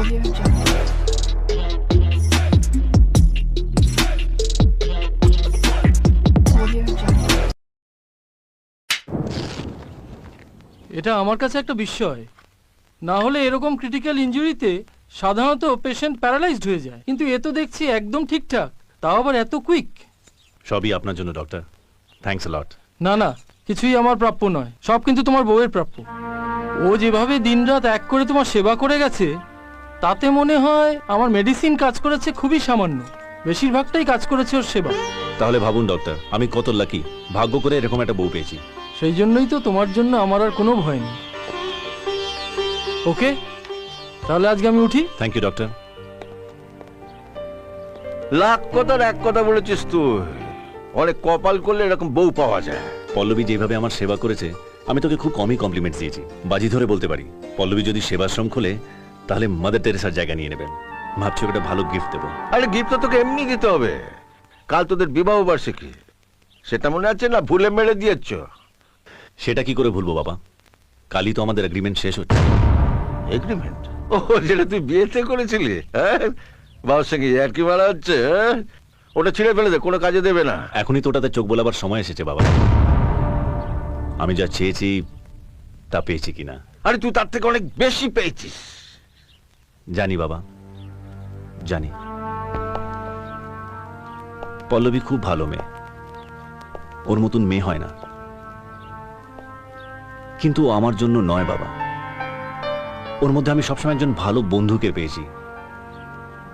Audio Jungle. এটা আমার কাছে একটা বিস্ময়। না হলে এরকম ক্রিটিক্যাল ইনজুরিতে সাধারণত পেশেন্ট প্যারালাইজড হয়ে যায়। কিন্তু এ তো দেখছি একদম ঠিকঠাক। তাও আবার এত কুইক সবই আপনার জন্য ডক্টর থ্যাঙ্কস লট না না কিছুই আমার প্রাপ্য নয়। সব কিন্তু তোমার বউয়ের প্রাপ্য। ও যেভাবে দিনরাত এক করে তোমার সেবা করে গেছে তাতে মনে হয় আমার মেডিসিন কাজ করেছে খুবই সামান্য। বেশিরভাগটাই কাজ করেছে ওর সেবা। তাহলে ভাবুন ডক্টর আমি কত লাকি ভাগ্য করে এরকম একটা বউ পেয়েছি। সেই জন্যই তো তোমার জন্য আমার আর কোনো ভয় নেই। ওকে? তাহলে আজকে আমি উঠি। থ্যাংক ইউ ডক্টর লাখ কথার এক কথা বলেছিস তুই। অনেক কপাল করলে এরকম বউ পাওয়া যায়। পল্লবী যেভাবে আমার সেবা করেছে আমি তোকে খুব কমই কমপ্লিমেন্ট দিয়েছি। বাজি ধরে বলতে পারি। পল্লবী যদি সেবাশ্রম খোলে তাহলে মাদার টেরেসার জায়গা নিয়ে নেবেন। ভাবছি একটা ভালো গিফট দেবো। আরে গিফট তো তোকে এমনি দিতে হবে। কাল তোদের বিবাহ বার্ষিকী। সেটা মনে আছে না ভুলে মেরে দিয়েছ? সেটা কি করে ভুলবো বাবা? কালই তো আমাদের এগ্রিমেন্ট শেষ হচ্ছে। এগ্রিমেন্ট ও যেটা তুই বিয়েতে করেছিলি হ্যাঁ? বাবার সঙ্গে আর কি মারা হচ্ছে হ্যাঁ? ওটা ছিঁড়ে ফেলে দে কোনো কাজে দেবে না। এখনই তো ওটাতে চোখ বোলাবার সময় এসেছে বাবা। আমি যা চেয়েছি তা পেয়েছি কিনা। আরে তুই তার থেকে অনেক বেশি পেয়েছিস। জানি বাবা, জানি। পল্লবী খুব ভালো মেয়ে। ওর মতন মেয়ে হয় না। কিন্তু আমার জন্য নয় বাবা। ওর মধ্যে আমি সবসময় একজন ভালো বন্ধুকে পেয়েছি,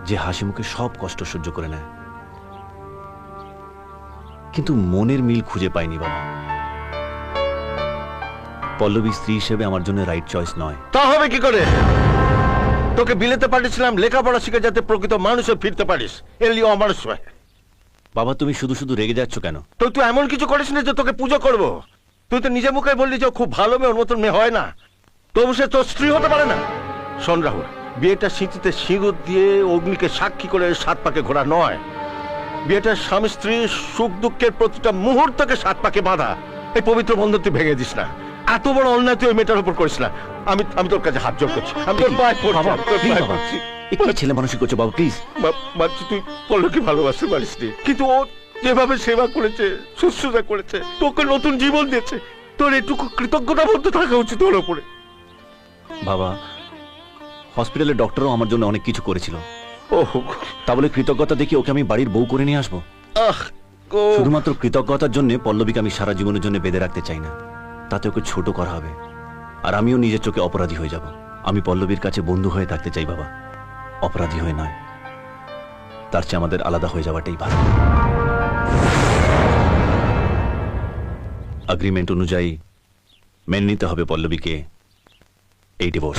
যে হাসি মুখে সব কষ্ট সহ্য করে নেয়। কিন্তু মনের মিল খুঁজে পাইনি বাবা। পল্লবী স্ত্রী হিসেবে আমার জন্য রাইট চয়েস নয়। তা হবে কি করে? তোকে বিলেতে পাঠিয়েছিলাম লেখাপড়া শিখে যাতে প্রকৃত মানুষে ফিরতে পারিস। এলি অমানুষ হয় বাবা তুমি শুধু শুধু রেগে যাচ্ছ কেন? তো তুই এমন কিছু করিস না যে তোকে পুজো করব। তুই তো নিজে মুখে বললি যে খুব ভালো মেয়ে ওর মতন মেয়ে হয় না। তবু সে তোর স্ত্রী হতে পারে না। শোন রাহুল বিয়েটা স্মৃতিতে সিঁদুর দিয়ে অগ্নিকে সাক্ষী করে সাত পাকে ঘোরা নয়। বিয়েটা স্বামী স্ত্রীর সুখ দুঃখের প্রতিটা মুহূর্তকে সাত পাকে বাঁধা। এই পবিত্র বন্ধন তুই ভেঙে দিস না। এত বড় অন্যায় তুই ওই মেয়েটার উপর করিস না। আমি আমি তোর কাছে হাত জোর করছি। আমি তোর পায়ে পড়ছি, বাবা, তোর please পায়ে বাবা। পড়ছি। এ কি ছেলে মানুষই করছ বাবা প্লিজ মা- মানছি তুই পল্লবকে ভালোবাসতে পারিস নি। কিন্তু ও যেভাবে সেবা করেছে শুশ্রূষা করেছে তোকে নতুন জীবন দিয়েছে তোর এটুকু কৃতজ্ঞতা বলতে থাকা উচিত ওর ওপরে বাবা হসপিটালের ডক্টরও আমার জন্য অনেক কিছু করেছিল। ওহ। তা বলে কৃতজ্ঞতা দেখি ওকে আমি বাড়ির বউ করে নিয়ে আসব? আহ গো। শুধুমাত্র কৃতজ্ঞতার জন্য পল্লবীকে আমি সারা জীবনের জন্য বেঁধে রাখতে চাই না। তাতে ওকে ছোট করা হবে। আর আমিও নিজের চোখে অপরাধী হয়ে যাব। আমি পল্লবীর কাছে বন্ধু হয়ে থাকতে চাই, বাবা। অপরাধী হয়ে নয়। তার চেয়ে আমাদের আলাদা হয়ে যাওয়াটাই ভালো। আগ্রিমেন্ট অনুযায়ী মেনে নিতে হবে পল্লবীকে। এই ডিভোর্স